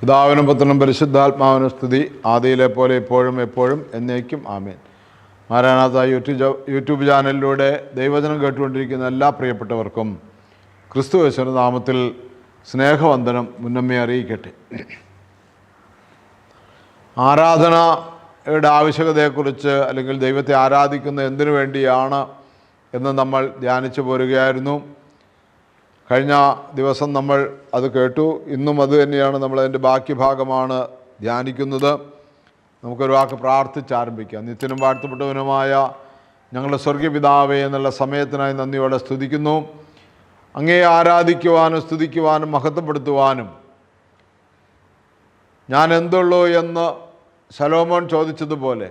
പിതാവിനും പുത്രനും പരിശുദ്ധാത്മാവിനും സ്തുതി. ആദിയിലെ പോലെ ഇപ്പോഴും എപ്പോഴും എന്നേക്കും ആമേൻ. മാരാനാഥ യൂട്യൂബ് യൂട്യൂബ് ചാനലിലൂടെ ദൈവചനം കേട്ടുകൊണ്ടിരിക്കുന്ന എല്ലാ പ്രിയപ്പെട്ടവർക്കും ക്രിസ്തു യേശുവിന്റെ നാമത്തിൽ സ്നേഹവന്ദനം മുന്നമ്മയെ അറിയിക്കട്ടെ. ആരാധനയുടെ ആവശ്യകതയെക്കുറിച്ച് അല്ലെങ്കിൽ ദൈവത്തെ ആരാധിക്കുന്ന എന്തിനു വേണ്ടിയാണ് എന്ന് നമ്മൾ ധ്യാനിച്ചു പോരുകയായിരുന്നു. കഴിഞ്ഞ ദിവസം നമ്മൾ അത് കേട്ടു. ഇന്നും അത് തന്നെയാണ് നമ്മൾ അതിന്റെ ബാക്കി ഭാഗമാണ് ധ്യാനിക്കുന്നത്. നമുക്കൊരു വാക്ക് പ്രാർത്ഥിച്ച് ആരംഭിക്കാം. നിത്യനും വാഴ്ത്തപ്പെട്ടവനുമായ ഞങ്ങളുടെ സ്വർഗീയ പിതാവേ എന്നുള്ള സമയത്തിനായി നന്ദിയോടെ സ്തുതിക്കുന്നു. അങ്ങേ ആരാധിക്കുവാനും സ്തുതിക്കുവാനും മഹത്വപ്പെടുത്തുവാനും ഞാൻ എന്തുള്ളൂ എന്ന് സലോമോൻ ചോദിച്ചതുപോലെ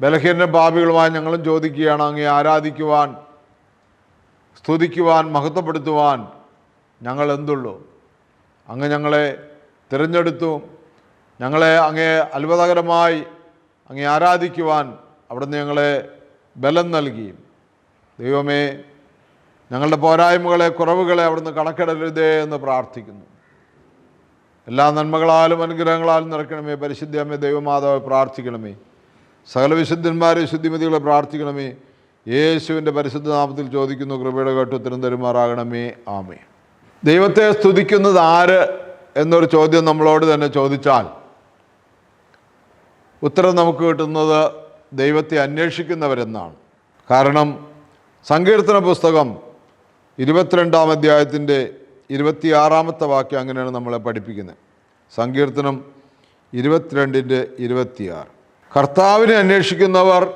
ബലഹീന പാപികളുമായി ഞങ്ങളും ചോദിക്കുകയാണ്. അങ്ങേ ആരാധിക്കുവാൻ സ്തുതിക്കുവാൻ മഹത്വപ്പെടുത്തുവാൻ ഞങ്ങൾ എന്തുള്ളൂ? അങ്ങ് ഞങ്ങളെ തിരഞ്ഞെടുത്തു. ഞങ്ങളെ അങ്ങേ അത്ഭുതകരമായി അങ്ങേ ആരാധിക്കുവാൻ അവിടുന്ന് ഞങ്ങളെ ബലം നൽകി. ദൈവമേ ഞങ്ങളുടെ പോരായ്മകളെ കുറവുകളെ അവിടുന്ന് കണക്കിടരുതേ എന്ന് പ്രാർത്ഥിക്കുന്നു. എല്ലാ നന്മകളാലും അനുഗ്രഹങ്ങളാലും നിറയ്ക്കണമേ. പരിശുദ്ധിയമ്മേ ദൈവമാതാവ് പ്രാർത്ഥിക്കണമേ. സകല വിശുദ്ധന്മാരെ ശുദ്ധിമതികളെ പ്രാർത്ഥിക്കണമേ. യേശുവിന്റെ പരിശുദ്ധ നാമത്തിൽ ചോദിക്കുന്നു കൃപയുടെ കേട്ടുത്തരം തരുമാറാകണമേ. ആമേ ദൈവത്തെ സ്തുതിക്കുന്നത് ആര് എന്നൊരു ചോദ്യം നമ്മളോട് തന്നെ ചോദിച്ചാൽ ഉത്തരം നമുക്ക് കിട്ടുന്നത് ദൈവത്തെ അന്വേഷിക്കുന്നവരെന്നാണ്. കാരണം സങ്കീർത്തന പുസ്തകം ഇരുപത്തിരണ്ടാം അധ്യായത്തിന്റെ ഇരുപത്തിയാറാമത്തെ വാക്യം അങ്ങനെയാണ് നമ്മളെ പഠിപ്പിക്കുന്നത്. സങ്കീർത്തനം ഇരുപത്തിരണ്ടിന്റെ ഇരുപത്തിയാറ്. കർത്താവിനെ അന്വേഷിക്കുന്നവർ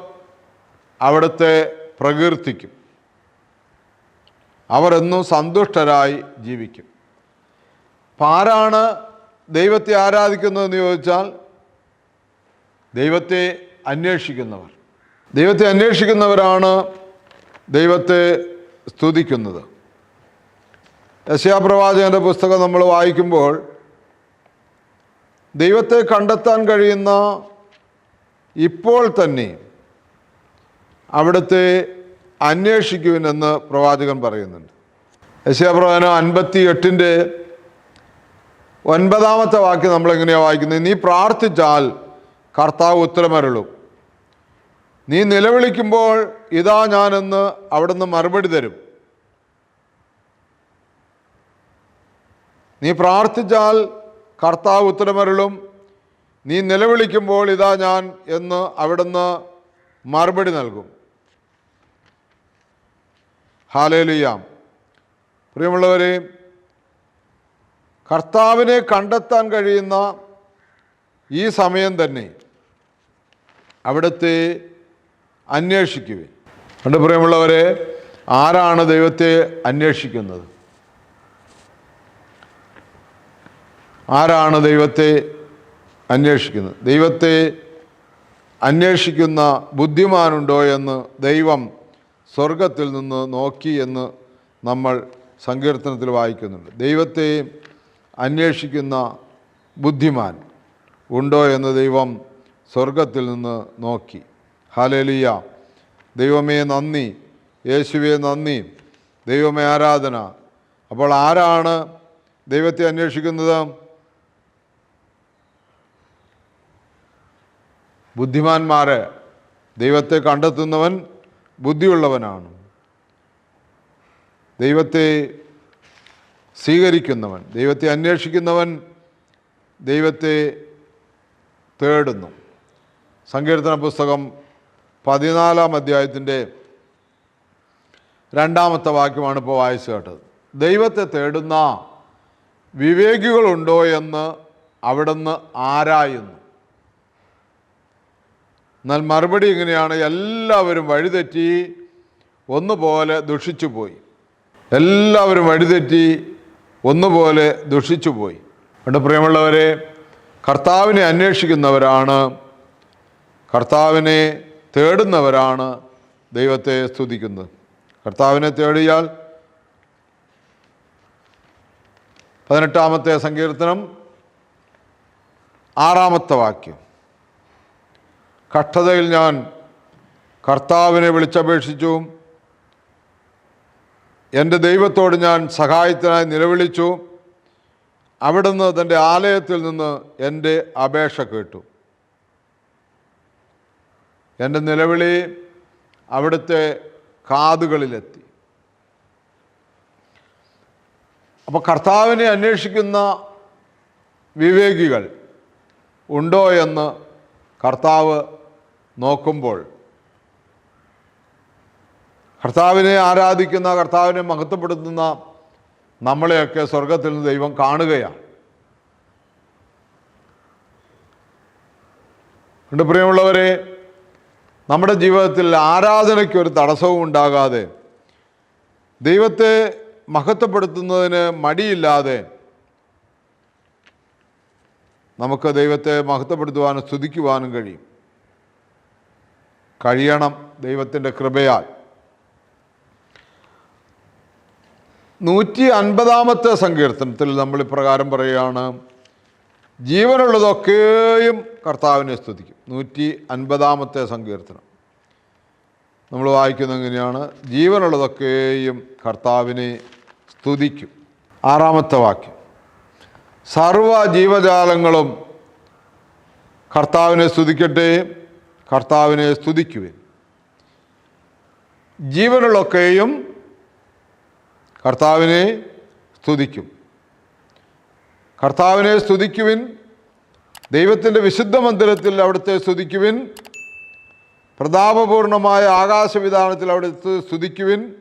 അവിടുത്തെ പ്രകീർത്തിക്കും. അവരെന്നും സന്തുഷ്ടരായി ജീവിക്കും. അപ്പം ആരാണ് ദൈവത്തെ ആരാധിക്കുന്നതെന്ന് ചോദിച്ചാൽ ദൈവത്തെ അന്വേഷിക്കുന്നവർ. ദൈവത്തെ അന്വേഷിക്കുന്നവരാണ് ദൈവത്തെ സ്തുതിക്കുന്നത്. യശയാപ്രവാചകന്റെ പുസ്തകം നമ്മൾ വായിക്കുമ്പോൾ ദൈവത്തെ കണ്ടെത്താൻ കഴിയുന്ന ഇപ്പോൾ തന്നെ അവിടുത്തെ അന്വേഷിക്കുവിനെന്ന് പ്രവാചകൻ പറയുന്നുണ്ട്. യശ്യാപ്രവചനം അൻപത്തി എട്ടിന്റെ ഒൻപതാമത്തെ വാക്യം നമ്മളെങ്ങനെയാണ് വായിക്കുന്നത്? നീ പ്രാർത്ഥിച്ചാൽ കർത്താവ് ഉത്തരമരുളും. നീ നിലവിളിക്കുമ്പോൾ ഇതാ ഞാനെന്ന് അവിടുന്ന് മറുപടി തരും. നീ പ്രാർത്ഥിച്ചാൽ കർത്താവ് ഉത്തരമരുളും. നീ നിലവിളിക്കുമ്പോൾ ഇതാ ഞാൻ എന്ന് അവിടുന്ന് മറുപടി നൽകും. ഹാലേലുയാം. പ്രിയമുള്ളവരെ കർത്താവിനെ കണ്ടെത്താൻ കഴിയുന്ന ഈ സമയം തന്നെ അവിടുത്തെ അന്വേഷിക്കുവിൻ. കണ്ട് പ്രിയമുള്ളവരെ ആരാണ് ദൈവത്തെ അന്വേഷിക്കുന്നത്? ആരാണ് ദൈവത്തെ അന്വേഷിക്കുന്നത്? ദൈവത്തെ അന്വേഷിക്കുന്ന ബുദ്ധിമാനുണ്ടോ എന്ന് ദൈവം സ്വർഗത്തിൽ നിന്ന് നോക്കി എന്ന് നമ്മൾ സങ്കീർത്തനത്തിൽ വായിക്കുന്നുണ്ട്. ദൈവത്തെയും അന്വേഷിക്കുന്ന ബുദ്ധിമാൻ ഉണ്ടോ എന്ന് ദൈവം സ്വർഗത്തിൽ നിന്ന് നോക്കി. ഹാലേലിയ ദൈവമേ നന്ദി. യേശുവേ നന്ദി. ദൈവമേ ആരാധന. അപ്പോൾ ആരാണ് ദൈവത്തെ അന്വേഷിക്കുന്നത്? ബുദ്ധിമാന്മാരെ. ദൈവത്തെ കണ്ടെത്തുന്നവൻ ബുദ്ധിയുള്ളവനാണ്. ദൈവത്തെ സ്വീകരിക്കുന്നവൻ ദൈവത്തെ അന്വേഷിക്കുന്നവൻ ദൈവത്തെ തേടുന്നു. സങ്കീർത്തന പുസ്തകം പതിനാലാം അധ്യായത്തിന്റെ രണ്ടാമത്തെ വാക്യമാണ് ഇപ്പോൾ വായിച്ചു കേട്ടത്. ദൈവത്തെ തേടുന്ന വിവേകികളുണ്ടോ എന്ന് അവിടുന്ന് ആരായുന്നു? എന്നാൽ മറുപടി ഇങ്ങനെയാണ്. എല്ലാവരും വഴിതെറ്റി ഒന്നുപോലെ ദുഷിച്ചു പോയി എല്ലാവരും വഴിതെറ്റി ഒന്നുപോലെ ദുഷിച്ചു പോയി അതുകൊണ്ട് പ്രിയമുള്ളവരെ കർത്താവിനെ അന്വേഷിക്കുന്നവരാണ് കർത്താവിനെ തേടുന്നവരാണ് ദൈവത്തെ സ്തുതിക്കുന്നത്. കർത്താവിനെ തേടിയാൽ പതിനെട്ടാമത്തെ സങ്കീർത്തനം ആറാമത്തെ വാക്യം. കഷ്ടതയിൽ ഞാൻ കർത്താവിനെ വിളിച്ചപേക്ഷിച്ചു. എന്റെ ദൈവത്തോട് ഞാൻ സഹായത്തിനായി നിലവിളിച്ചു. അവിടുന്ന് തന്റെ ആലയത്തിൽ നിന്ന് എന്റെ അപേക്ഷ കേട്ടു. എന്റെ നിലവിളി അവിടുത്തെ കാതുകളിലെത്തി. അപ്പോൾ കർത്താവിനെ അന്വേഷിക്കുന്ന വിവേകികൾ ഉണ്ടോ എന്ന് കർത്താവ് നോക്കുമ്പോൾ കർത്താവിനെ ആരാധിക്കുന്ന കർത്താവിനെ മഹത്വപ്പെടുത്തുന്ന നമ്മളെയൊക്കെ സ്വർഗത്തിൽ നിന്ന് ദൈവം കാണുകയാണ്. ഉണ്ട് പ്രിയമുള്ളവരെ നമ്മുടെ ജീവിതത്തിൽ ആരാധനയ്ക്ക് ഒരു തടസ്സവും ഉണ്ടാകാതെ ദൈവത്തെ മഹത്വപ്പെടുത്തുന്നതിന് മടിയില്ലാതെ നമുക്ക് ദൈവത്തെ മഹത്വപ്പെടുത്തുവാനും സ്തുതിക്കുവാനും കഴിയും. കഴിയണം ദൈവത്തിന്റെ കൃപയാൽ. നൂറ്റി അൻപതാമത്തെ സങ്കീർത്തനത്തിൽ നമ്മൾ ഇപ്രകാരം പറയുകയാണ് ജീവനുള്ളതൊക്കെയും കർത്താവിനെ സ്തുതിക്കും. നൂറ്റി അൻപതാമത്തെ സങ്കീർത്തനം. നമ്മൾ വായിക്കുന്നത് എങ്ങനെയാണ്? ജീവനുള്ളതൊക്കെയും കർത്താവിനെ സ്തുതിക്കും. ആറാമത്തെ വാക്യം. സർവ ജീവജാലങ്ങളും കർത്താവിനെ സ്തുതിക്കട്ടെ. കർത്താവിനെ സ്തുതിക്കുവിൻ. ജീവനുള്ളൊക്കെയും കർത്താവിനെ സ്തുതിക്കും. കർത്താവിനെ സ്തുതിക്കുവിൻ. ദൈവത്തിന്റെ വിശുദ്ധ മന്ദിരത്തിൽ അവിടുത്തെ സ്തുതിക്കുവിൻ. പ്രതാപപൂർണമായ ആകാശവിധാനത്തിൽ അവിടുത്തെ സ്തുതിക്കുവിൻ.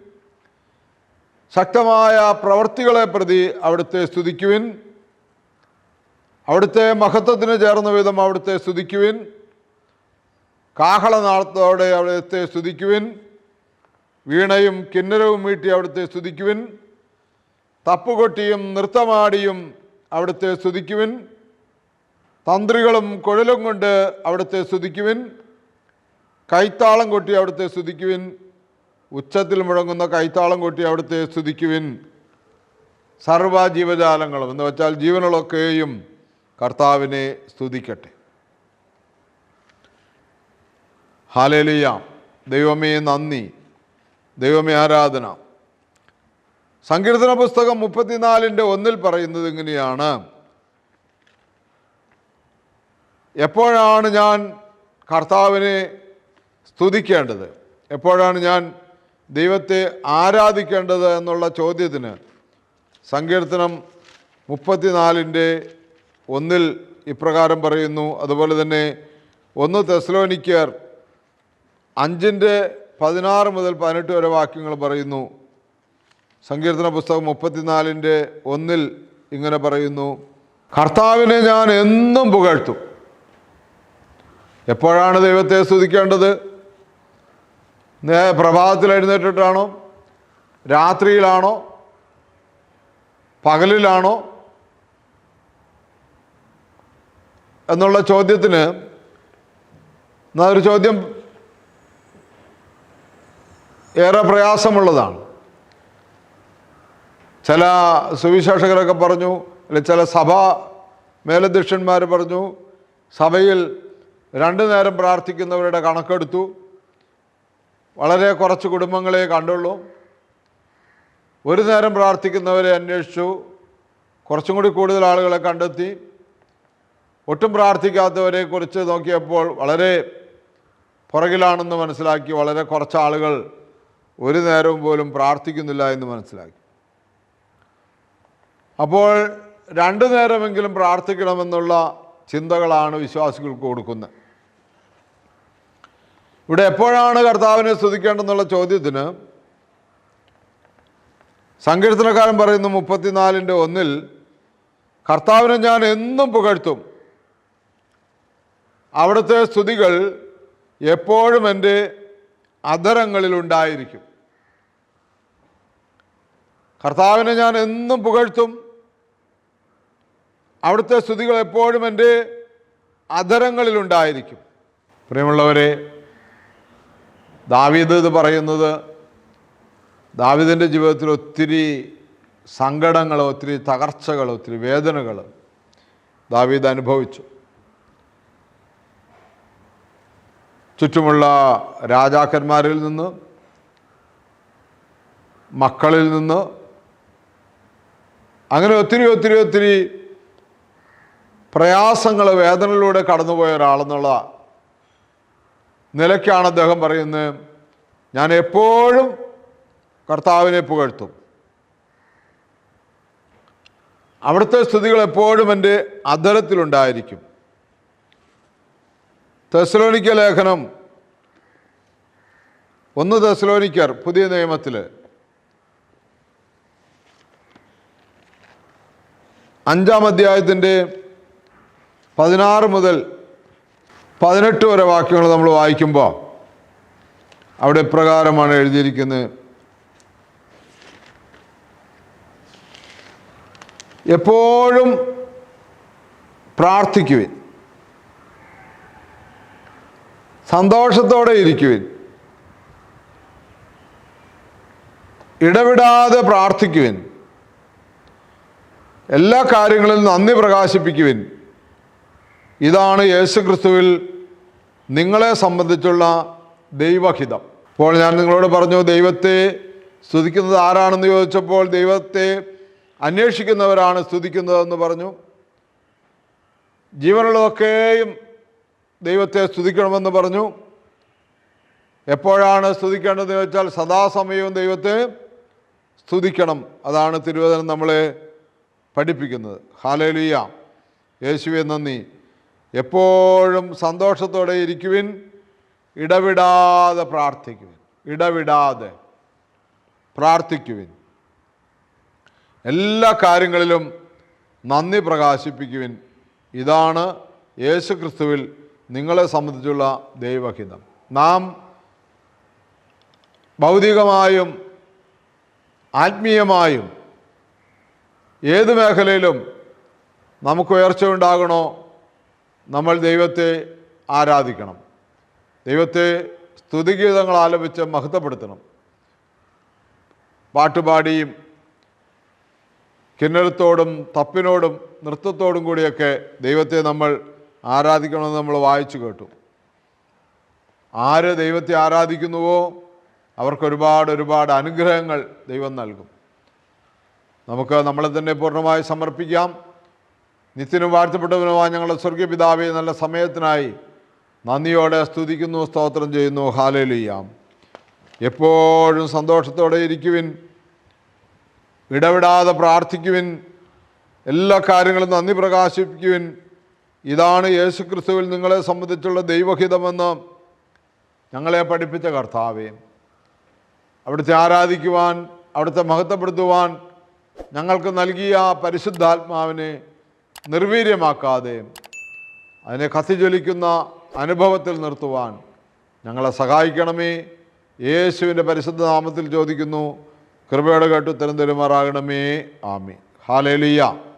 ശക്തമായ പ്രവർത്തികളെ പ്രതി അവിടുത്തെ സ്തുതിക്കുവിൻ. അവിടുത്തെ മഹത്വത്തിന് ചേർന്ന വിധം അവിടുത്തെ സ്തുതിക്കുവിൻ. കാഹളനാളത്തോടെ അവിടുത്തെ സ്തുതിക്കുവിൻ. വീണയും കിന്നരവും വീട്ടി അവിടുത്തെ സ്തുതിക്കുവിൻ. തപ്പുകൊട്ടിയും നൃത്തമാടിയും അവിടുത്തെ സ്തുതിക്കുവിൻ. തന്ത്രികളും കുഴലും കൊണ്ട് അവിടുത്തെ സ്തുതിക്കുവിൻ. കൈത്താളം കൊട്ടി അവിടുത്തെ സ്തുതിക്കുവിൻ. ഉച്ചത്തിൽ മുഴങ്ങുന്ന കൈത്താളം കൊട്ടി അവിടുത്തെ സ്തുതിക്കുവിൻ. സർവ ജീവജാലങ്ങളും എന്ന് വെച്ചാൽ ജീവനുകളൊക്കെയും കർത്താവിനെ സ്തുതിക്കട്ടെ. ഹാലേലിയ. ദൈവമേ നന്ദി. ദൈവമേ ആരാധന. സങ്കീർത്തന പുസ്തകം മുപ്പത്തിനാലിന്റെ ഒന്നിൽ പറയുന്നത് ഇങ്ങനെയാണ്. എപ്പോഴാണ് ഞാൻ കർത്താവിനെ സ്തുതിക്കേണ്ടത്? എപ്പോഴാണ് ഞാൻ ദൈവത്തെ ആരാധിക്കേണ്ടത് എന്നുള്ള ചോദ്യത്തിന് സങ്കീർത്തനം മുപ്പത്തിനാലിന്റെ ഒന്നിൽ ഇപ്രകാരം പറയുന്നു. അതുപോലെ തന്നെ ഒന്ന് തെസ്ലോനിക്കർ അഞ്ചിന്റെ പതിനാറ് മുതൽ പതിനെട്ട് വരെ വാക്യങ്ങൾ പറയുന്നു. സങ്കീർത്തന പുസ്തകം മുപ്പത്തിനാലിന്റെ ഒന്നിൽ ഇങ്ങനെ പറയുന്നു. കർത്താവിനെ ഞാൻ എന്നും പുകഴ്ത്തും. എപ്പോഴാണ് ദൈവത്തെ സ്തുതിക്കേണ്ടത്? പ്രഭാതത്തിൽ എഴുന്നേറ്റിട്ടാണോ? രാത്രിയിലാണോ? പകലിലാണോ? എന്നുള്ള ചോദ്യത്തിന് ഒരു ചോദ്യം ഏറെ പ്രയാസമുള്ളതാണ്. ചില സുവിശേഷകരൊക്കെ പറഞ്ഞു അല്ലെ ചില സഭാ മേലധ്യക്ഷന്മാർ പറഞ്ഞു സഭയിൽ രണ്ടു നേരം പ്രാർത്ഥിക്കുന്നവരുടെ കണക്കെടുത്തു. വളരെ കുറച്ച് കുടുംബങ്ങളെ കണ്ടുള്ളൂ. ഒരു നേരം പ്രാർത്ഥിക്കുന്നവരെ അന്വേഷിച്ചു. കുറച്ചും കൂടി കൂടുതൽ ആളുകളെ കണ്ടെത്തി. ഒട്ടും പ്രാർത്ഥിക്കാത്തവരെ കുറിച്ച് നോക്കിയപ്പോൾ വളരെ പുറകിലാണെന്ന് മനസ്സിലാക്കി വളരെ കുറച്ച് ആളുകൾ ഒരു നേരവും പോലും പ്രാർത്ഥിക്കുന്നില്ല എന്ന് മനസ്സിലാക്കി. അപ്പോൾ രണ്ടു നേരമെങ്കിലും പ്രാർത്ഥിക്കണമെന്നുള്ള ചിന്തകളാണ് വിശ്വാസികൾക്ക് കൊടുക്കുന്നത്. ഇവിടെ എപ്പോഴാണ് കർത്താവിനെ സ്തുതിക്കേണ്ടെന്നുള്ള ചോദ്യത്തിന് സങ്കീർത്തനക്കാരൻ പറയുന്നു മുപ്പത്തിനാലിന്റെ ഒന്നിൽ കർത്താവിനെ ഞാൻ എന്നും പുകഴ്ത്തും. അവിടുത്തെ സ്തുതികൾ എപ്പോഴും എന്റെ അധരങ്ങളിൽ ഉണ്ടായിരിക്കും കർത്താവിനെ ഞാൻ എന്നും പുകഴ്ത്തും. അവിടുത്തെ സ്തുതികൾ എപ്പോഴും എന്റെ അധരങ്ങളിലുണ്ടായിരിക്കും. പ്രിയമുള്ളവരെ ദാവീദ് ഇത് പറയുന്നത് ദാവീദിന്റെ ജീവിതത്തിൽ ഒത്തിരി സങ്കടങ്ങൾ ഒത്തിരി തകർച്ചകൾ ഒത്തിരി വേദനകൾ ദാവീദ് അനുഭവിച്ചു. ചുറ്റുമുള്ള രാജാക്കന്മാരിൽ നിന്ന് മക്കളിൽ നിന്ന് അങ്ങനെ ഒത്തിരി ഒത്തിരി ഒത്തിരി പ്രയാസങ്ങൾ വേദനയിലൂടെ കടന്നുപോയ ഒരാളെന്നുള്ള നിലയ്ക്കാണ് അദ്ദേഹം പറയുന്നത്. ഞാൻ എപ്പോഴും കർത്താവിനെ പുകഴ്ത്തും. അവിടുത്തെ സ്തുതികൾ എപ്പോഴും എന്റെ അധരത്തിലുണ്ടായിരിക്കും. തെസ്ലോനിക്ക ലേഖനം ഒന്ന് തെസ്ലോനിക്കർ പുതിയ നിയമത്തിൽ അഞ്ചാം അധ്യായത്തിന്റെ പതിനാറ് മുതൽ പതിനെട്ട് വരെ വാക്യങ്ങൾ നമ്മൾ വായിക്കുമ്പോൾ അവിടെ പ്രകാരമാണ് എഴുതിയിരിക്കുന്നത്? എപ്പോഴും പ്രാർത്ഥിക്കുവിൻ. സന്തോഷത്തോടെ ഇരിക്കുവിൻ. ഇടവിടാതെ പ്രാർത്ഥിക്കുവിൻ. എല്ലാ കാര്യങ്ങളിലും നന്ദി പ്രകാശിപ്പിക്കുവിൻ. ഇതാണ് യേശുക്രിസ്തുവിൽ നിങ്ങളെ സംബന്ധിച്ചുള്ള ദൈവഹിതം. അപ്പോൾ ഞാൻ നിങ്ങളോട് പറഞ്ഞു ദൈവത്തെ സ്തുതിക്കുന്നത് ആരാണെന്ന് ചോദിച്ചപ്പോൾ ദൈവത്തെ അന്വേഷിക്കുന്നവരാണ് സ്തുതിക്കുന്നതെന്ന് പറഞ്ഞു. ജീവനുള്ളതൊക്കെയും ദൈവത്തെ സ്തുതിക്കണമെന്ന് പറഞ്ഞു. എപ്പോഴാണ് സ്തുതിക്കേണ്ടതെന്ന് ചോദിച്ചാൽ സദാസമയവും ദൈവത്തെ സ്തുതിക്കണം. അതാണ് തിരുവചനം നമ്മളെ പഠിപ്പിക്കുന്നത്. ഹാലലുയ. യേശുവെ നന്ദി. എപ്പോഴും സന്തോഷത്തോടെ ഇരിക്കുവിൻ. ഇടവിടാതെ പ്രാർത്ഥിക്കുവിൻ. ഇടവിടാതെ പ്രാർത്ഥിക്കുവിൻ. എല്ലാ കാര്യങ്ങളിലും നന്ദി പ്രകാശിപ്പിക്കുവിൻ. ഇതാണ് യേശു ക്രിസ്തുവിൽ നിങ്ങളെ സംബന്ധിച്ചുള്ള ദൈവഹിതം. നാം ഭൗതികമായും ആത്മീയമായും ഏത് മേഖലയിലും നമുക്ക് ഉയർച്ച ഉണ്ടാകണോ നമ്മൾ ദൈവത്തെ ആരാധിക്കണം. ദൈവത്തെ സ്തുതിഗീതങ്ങൾ ആലപിച്ച് മഹത്വപ്പെടുത്തണം. പാട്ടുപാടിയും കിന്നരത്തോടും തപ്പിനോടും നൃത്തത്തോടും കൂടിയൊക്കെ ദൈവത്തെ നമ്മൾ ആരാധിക്കണമെന്ന് നമ്മൾ വായിച്ചു കേട്ടു. ആര് ദൈവത്തെ ആരാധിക്കുന്നുവോ അവർക്കൊരുപാട് ഒരുപാട് അനുഗ്രഹങ്ങൾ ദൈവം നൽകും. നമുക്ക് നമ്മളെ തന്നെ പൂർണമായി സമർപ്പിക്കാം. നിത്യനും വാഴ്ത്തപ്പെട്ടവനുമായ ഞങ്ങളുടെ സ്വർഗീയ പിതാവെ നല്ല സമയത്തിനായി നന്ദിയോടെ സ്തുതിക്കുന്നു സ്തോത്രം ചെയ്യുന്നു. ഹാലേലുയ്യാം എപ്പോഴും സന്തോഷത്തോടെ ഇരിക്കുവിൻ. ഇടവിടാതെ പ്രാർത്ഥിക്കുവിൻ. എല്ലാ കാര്യങ്ങളും നന്ദി പ്രകാശിപ്പിക്കുവിൻ. ഇതാണ് യേശു ക്രിസ്തുവിൽ നിങ്ങളെ സംബന്ധിച്ചുള്ള ദൈവഹിതമെന്ന് ഞങ്ങളെ പഠിപ്പിച്ച കർത്താവേ. അവിടുത്തെ ആരാധിക്കുവാൻ അവിടുത്തെ മഹത്വപ്പെടുത്തുവാൻ ഞങ്ങൾക്ക് നൽകിയ പരിശുദ്ധാത്മാവിനെ നിർവീര്യമാക്കാതെ അതിനെ കത്തിജ്വലിക്കുന്ന അനുഭവത്തിൽ നിർത്തുവാൻ ഞങ്ങളെ സഹായിക്കണമേ. യേശുവിന്റെ പരിശുദ്ധ നാമത്തിൽ ചോദിക്കുന്നു. കൃപയുടെ കേട്ട് ഉത്തരം തരുമാറാകണമേ ആമി ഹാലേലിയ.